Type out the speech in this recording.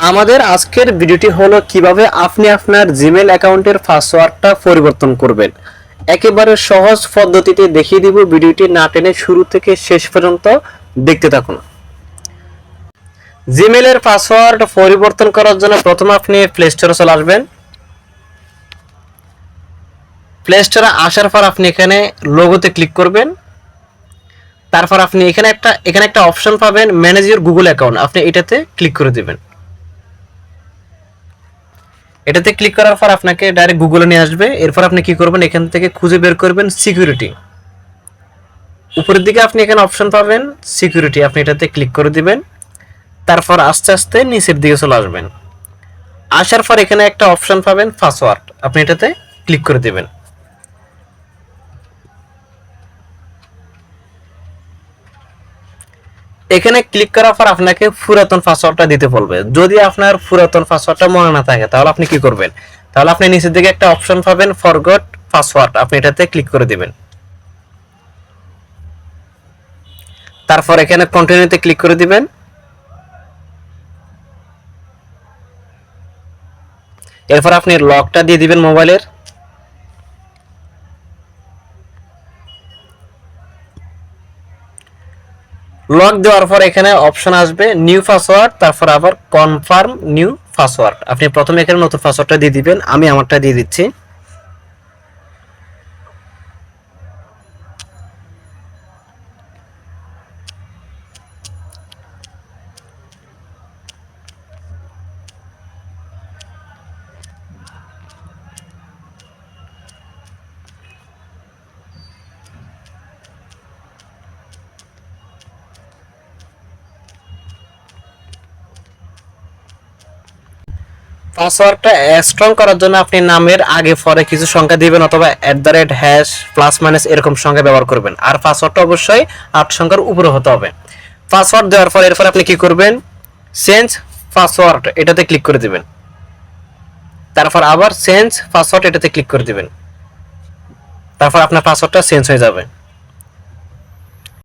আমাদের আজকের ভিডিওটি হলো কীভাবে আপনি আপনার জিমেল অ্যাকাউন্টের পাসওয়ার্ডটা পরিবর্তন করবেন। একেবারে সহজ পদ্ধতিতে দেখিয়ে দিব ভিডিওটি না টেনে শুরু থেকে শেষ পর্যন্ত দেখতে থাকুন। জিমেলের পাসওয়ার্ড পরিবর্তন করার জন্য প্রথমে আপনি প্লে স্টোরে চলে আসবেন। প্লে স্টোরে আসার পর আপনি এখানে লোগোতে ক্লিক করবেন। তারপর আপনি এখানে একটা এখানে একটা অপশন পাবেন ম্যানেজ ইউর গুগল অ্যাকাউন্ট আপনি এটাতে ক্লিক করে দিবেন। এটাতে ক্লিক করার পর আপনাকে ডাইরেক্ট গুগলে নিয়ে আসবে। এরপর আপনি কি করবেন? এখান থেকে খুঁজে বের করবেন সিকিউরিটি উপরের দিকে আপনি এখানে অপশন পাবেন সিকিউরিটি আপনি এটাতে ক্লিক করে দিবেন। তারপর আস্তে আস্তে নিচের দিকে চলে আসবেন। আসার পর এখানে একটা অপশন পাবেন পাসওয়ার্ড আপনি এটাতে ক্লিক করে দিবেন। এখানে ক্লিক করার পর আপনাকে পুরাতন পাসওয়ার্ডটা দিতে বলবে। যদি আপনার পুরাতন পাসওয়ার্ডটা মনে না থাকে, তাহলে আপনি কি করবেন? তাহলে আপনি নিচের দিকে একটা অপশন পাবেন ফরগট পাসওয়ার্ড আপনি এটাতে ক্লিক করে দিবেন। তারপর এখানে কন্টিনিউতে ক্লিক করে দিবেন। এরপর আপনি লকটা দিয়ে দিবেন মোবাইলের লক দেওয়ার পর এখানে অপশন আসবে নিউ পাসওয়ার্ড তারপর আবার কনফার্ম নিউ পাসওয়ার্ড আপনি প্রথমে এখানে নতুন পাসওয়ার্ডটা দিয়ে দিবেন, আমি আমারটা দিয়ে দিচ্ছি। পাসওয়ার্ডটা স্ট্রং করার জন্য আপনি নামের আগে পরে কিছু সংখ্যা দিবেন অথবা at the rate hash plus minus এরকম সংখ্যা ব্যবহার করবেন। আর পাসওয়ার্ডটা অবশ্যই আট সংখ্যার উপরে হতে হবে। পাসওয়ার্ড দেওয়ার পর এরপর আপনি কি করবেন? চেঞ্জ পাসওয়ার্ড এটাতে ক্লিক করে দিবেন। তারপর আবার চেঞ্জ পাসওয়ার্ড এটাতে ক্লিক করে দিবেন। তারপর আপনার পাসওয়ার্ডটা চেঞ্জ হয়ে যাবে।